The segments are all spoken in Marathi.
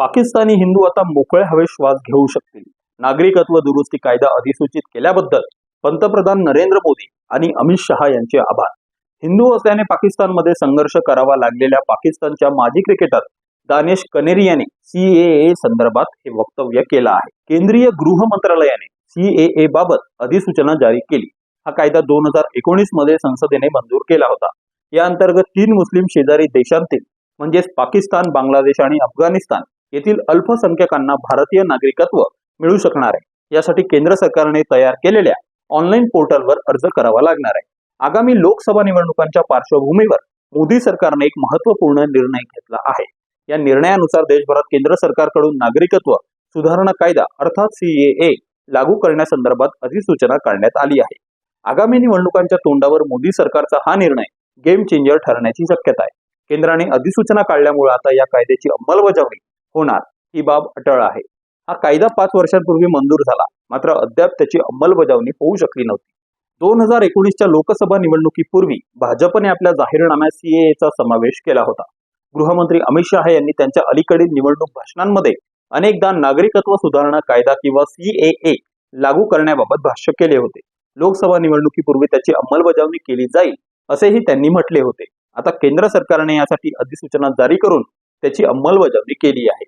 पाकिस्तानी हिंदू आता मोकळे हवे श्वास घेऊ शकतील. नागरिकत्व दुरुस्ती कायदा अधिसूचित केल्याबद्दल पंतप्रधान नरेंद्र मोदी आणि अमित शहा यांचे आभार. हिंदू असल्याने पाकिस्तानमध्ये संघर्ष करावा लागलेल्या पाकिस्तानच्या माजी क्रिकेटर दानेश कनेरी यांनी सीएए संदर्भात हे वक्तव्य केलं आहे. केंद्रीय गृह मंत्रालयाने सीएए बाबत अधिसूचना जारी केली. हा कायदा दोन हजार एकोणीसमध्ये संसदेने मंजूर केला होता. या अंतर्गत तीन मुस्लिम शेजारी देशांतील म्हणजेच पाकिस्तान बांगलादेश आणि अफगाणिस्तान येथील अल्पसंख्याकांना भारतीय नागरिकत्व मिळू शकणार आहे. यासाठी केंद्र सरकारने तयार केलेल्या ऑनलाईन पोर्टलवर अर्ज करावा लागणार आहे. आगामी लोकसभा निवडणुकांच्या पार्श्वभूमीवर मोदी सरकारने एक महत्त्वपूर्ण निर्णय घेतला आहे. या निर्णयानुसार देशभरात केंद्र सरकारकडून नागरिकत्व सुधारणा कायदा अर्थात सीएए लागू करण्यासंदर्भात अधिसूचना काढण्यात आली आहे. आगामी निवडणुकांच्या तोंडावर मोदी सरकारचा हा निर्णय गेम चेंजर ठरण्याची शक्यता आहे. केंद्राने अधिसूचना काढल्यामुळे आता या कायद्याची अंमलबजावणी होणार ही बाब अटळ आहे. हा कायदा पाच वर्षांपूर्वी मंजूर झाला मात्र अद्याप त्याची अंमलबजावणी होऊ शकली नव्हती. दोन हजार एकोणीसच्या लोकसभा निवडणुकीपूर्वी भाजपने आपल्या जाहीरनाम्यात सीएचा समावेश केला होता. गृहमंत्री अमित शहा यांनी त्यांच्या अलीकडील निवडणूक भाषणांमध्ये अनेकदा नागरिकत्व सुधारणा कायदा किंवा सीएए लागू करण्याबाबत भाष्य केले होते. लोकसभा निवडणुकीपूर्वी त्याची अंमलबजावणी केली जाईल असेही त्यांनी म्हटले होते. आता केंद्र सरकारने यासाठी अधिसूचना जारी करून त्याची अंमलबजावणी केली आहे.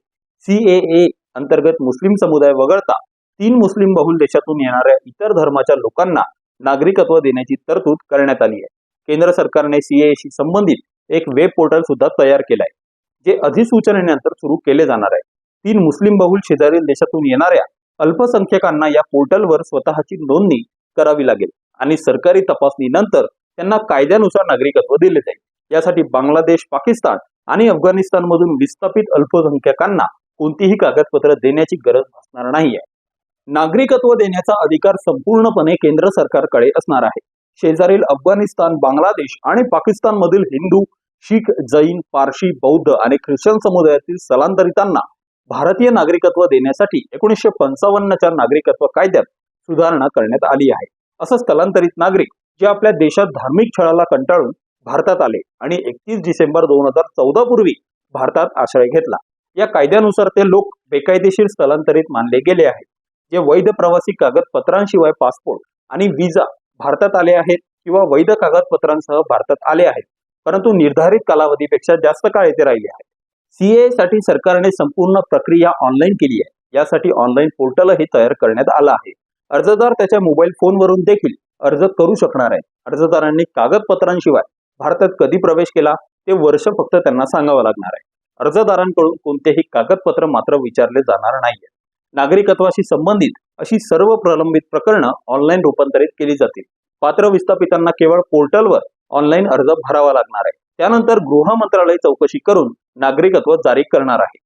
सीएए अंतर्गत मुस्लिम समुदाय वगळता तीन मुस्लिम बहुल देशातून येणाऱ्या इतर धर्माच्या लोकांना नागरिकत्व देण्याची तरतूद करण्यात आली आहे. केंद्र सरकारने सीएशी संबंधित एक वेब पोर्टल सुद्धा तयार केलं आहे जे अधिसूचनेनंतर सुरू केले जाणार आहे. तीन मुस्लिम बहुल शेजारील देशातून येणाऱ्या अल्पसंख्यकांना या पोर्टलवर स्वतःची नोंदणी करावी लागेल आणि सरकारी तपासणीनंतर त्यांना कायद्यानुसार नागरिकत्व दिले जाईल. यासाठी बांगलादेश पाकिस्तान आणि अफगाणिस्तानमधून विस्थापित अल्पसंख्याकांना कोणतीही कागदपत्र देण्याची गरज भासणार नाहीये. नागरिकत्व देण्याचा अधिकार संपूर्णपणे केंद्र सरकारकडे असणार आहे. शेजारील अफगाणिस्तान बांगलादेश आणि पाकिस्तानमधील हिंदू शीख जैन पारशी बौद्ध आणि ख्रिश्चन समुदायातील स्थलांतरितांना भारतीय नागरिकत्व देण्यासाठी एकोणीसशे पंचावन्नच्या नागरिकत्व कायद्यात सुधारणा करण्यात आली आहे. असं स्थलांतरित नागरिक जे आपल्या देशात धार्मिक छळाला कंटाळून भारतात आले आणि एकतीस डिसेंबर दोन हजार चौदा पूर्वी भारतात आश्रय घेतला. या कायद्यानुसार ते लोक बेकायदेशीर स्थलांतरित मानले गेले आहेत. जे वैध प्रवासी कागदपत्रांशिवाय पासपोर्ट आणि विजा भारतात आले आहेत किंवा वैध कागदपत्रांसह भारतात आले आहेत परंतु निर्धारित कालावधीपेक्षा जास्त काळ येथे राहिले आहेत. सीए साठी सरकारने संपूर्ण प्रक्रिया ऑनलाईन केली आहे. यासाठी ऑनलाईन पोर्टलही तयार करण्यात आलं आहे. अर्जदार त्याच्या मोबाईल फोनवरून देखील अर्ज करू शकणार आहे अर्जदारांनी कागदपत्रांशिवाय भारतात कधी प्रवेश केला ते वर्ष फक्त त्यांना सांगावं लागणार आहे. अर्जदारांकडून कोणतेही कागदपत्र मात्र विचारले जाणार नाहीये. नागरिकत्वाशी संबंधित अशी सर्व प्रलंबित प्रकरणं ऑनलाईन रूपांतरित केली जातील. पात्र विस्थापितांना केवळ पोर्टलवर ऑनलाईन अर्ज भरावा लागणार आहे. त्यानंतर गृह मंत्रालय चौकशी करून नागरिकत्व जारी करणार आहे.